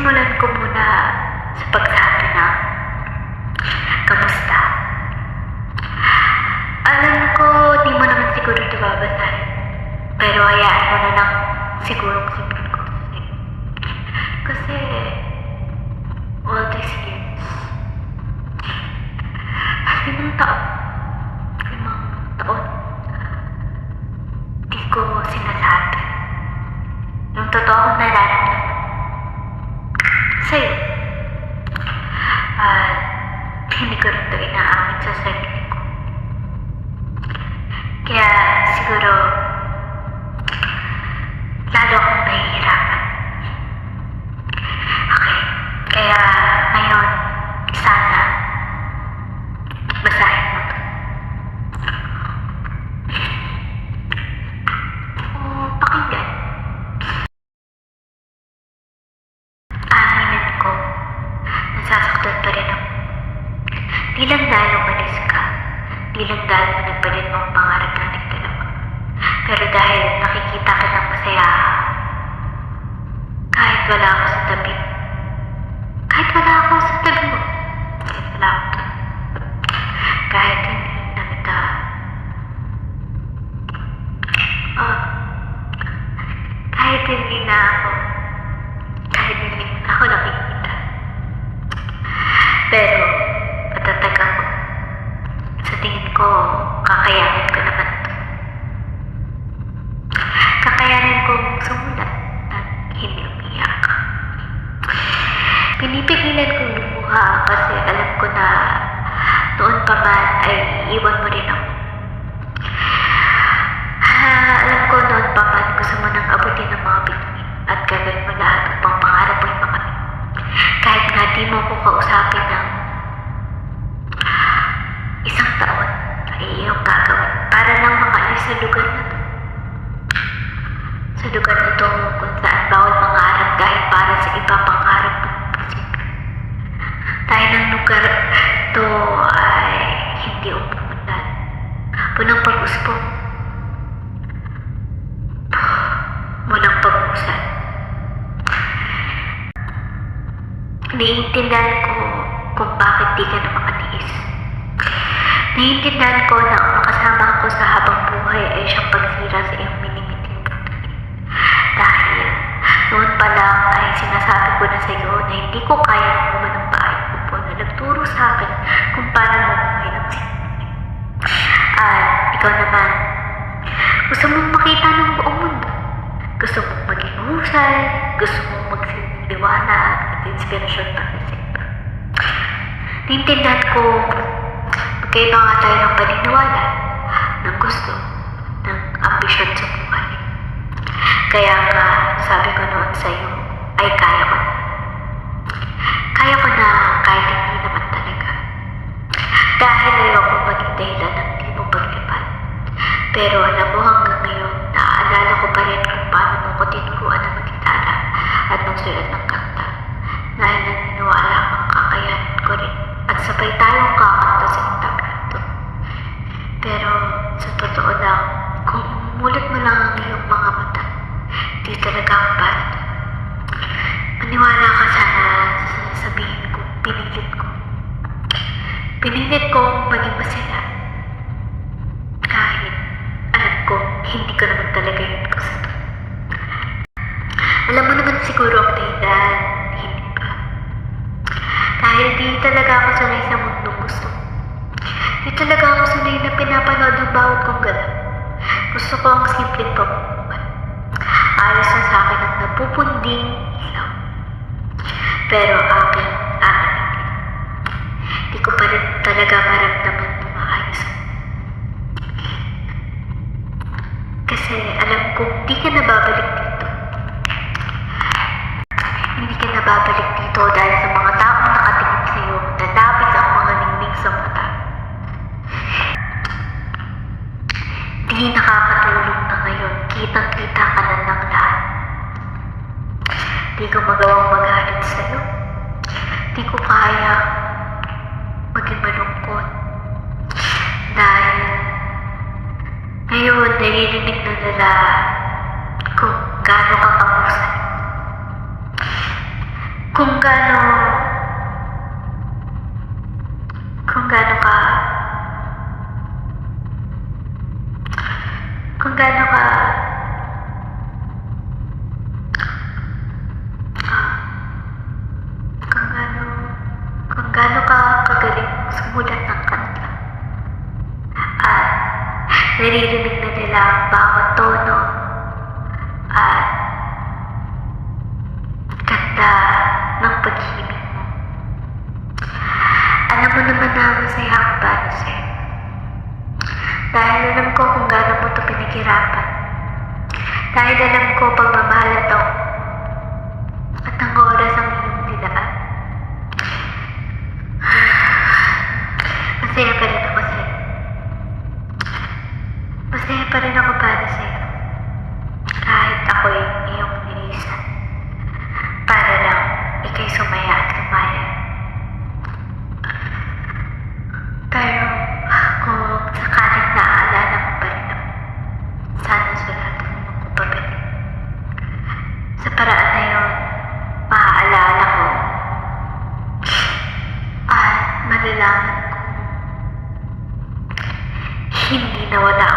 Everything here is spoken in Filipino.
Sisimulan ko muna sa pagsabi na kamusta. Alam ko, di mo naman siguro ito babasahin. Pero hayaan mo na lang siguro simple ko. Kasi, all these years, limang taon, limang taon, di ko sinasabi. Yung totoo kong nararamdaman sa'yo. At hindi ko rin ito inaamin sa sarili ko. Kaya siguro, lalo akong nahihirapan. Okay, kaya ngayon, sana, basahin mo to. O pakinggan. Aminin ko, nasasaktan pa rin ako. Di lang dahil umalis ka, di lang dahil pinagpalit mo ang pangarap natin dalawa. Pero dahil nakikita ka ng masaya, kahit wala ako sa tabi mo. Kahit wala ako sa tabi mo. Kahit wala ako doon. Kahit hindi na kita Ah, kahit hindi na ako kahit hindi mo ako nakikita. Pero, alam ko na noon pa man ay iiwan mo rin ako. Ah, alam ko noon pa man gusto mo nang abutin ng mga bituin at gagawin mo lahat upang pangarap mo yung makamit. Kahit nga di mo ko kausapin ng isang taon ay iyong gagawin para lang makaalis sa lugar na to. Sa lugar na Punang pag-usbong. Walang pag-usad. Naiintindihan ko kung bakit di ka na makatiis. Naiintindihan ko na ang makasama ko sa habang buhay ay siyang pagsira sa iyong minimiting buhay. Dahil noon pa lang ay sinasabi ko na sa iyo na hindi ko kaya gumawa ng bahay upo na nagturo sa akin kung paano. At ikaw naman, gusto mong makita ng buong mundo. Gusto mong maging husay, gusto mong magsilbing liwanag at inspirasyon para sa ko, magkaiba nga tayo ng paniniwala, ng gusto, ng ambisyon sa buhay. Kaya nga, sabi ko noon sa iyo, ay kaya ko na. Kaya ko na kahit hindi naman talaga. Dahil ayoko maging dahilan Pero alam mo hanggang ngayon, naaalala ko pa rin kung paano mo ko tinuruan na mag-gitara at magsulat ng kanta. Dahil naniniwala kang kakayanin ko rin at sabay tayong kakanta sa entablado. Pero sa totoo lang, kung umulat mo lang ang iyong mga mata, di talaga ang bad. Maniwala ka sana sa sasabihin ko, pinilit ko. Pinilit kong maging masaya. Alam mo naman siguro ang dahilan, hindi ba? Dahil di talaga ako sanay sa mundong gusto. Di talaga ako sanay na pinapanood ang bawat kong galaw. Gusto ko ang simpleng pamumuhay. Ayos na sa akin ang napupunding ilaw. Pero akin, akin. Di ko pa rin talaga maramdaman na maayos. Kasi alam ko, di ka nababalik dito. Dito dahil sa mga taong nakatingin sa iyo, nalapit ang mga ningning sa mata. Di nakakatulong na ngayon, kitang-kita ka na ng lahat. Di ko magawang magalit sa iyo. Di ko kaya maging malungkot. Dahil ngayon, naririnig na nila kung gaano ka kung gaano kung gaano ka kung gaano ka kung gaano kung gaano ka kagaling sumulat ng kanta. At naririnig na nila ang mo naman na masaya ako para sa'yo. Dahil alam ko kung gaano mo ito pinaghirapan. Dahil alam ko pagmamahal ito. At ang oras ang iyong nilaan. Masaya pa rin ako sa'yo. Masaya pa rin ako para sa'yo. what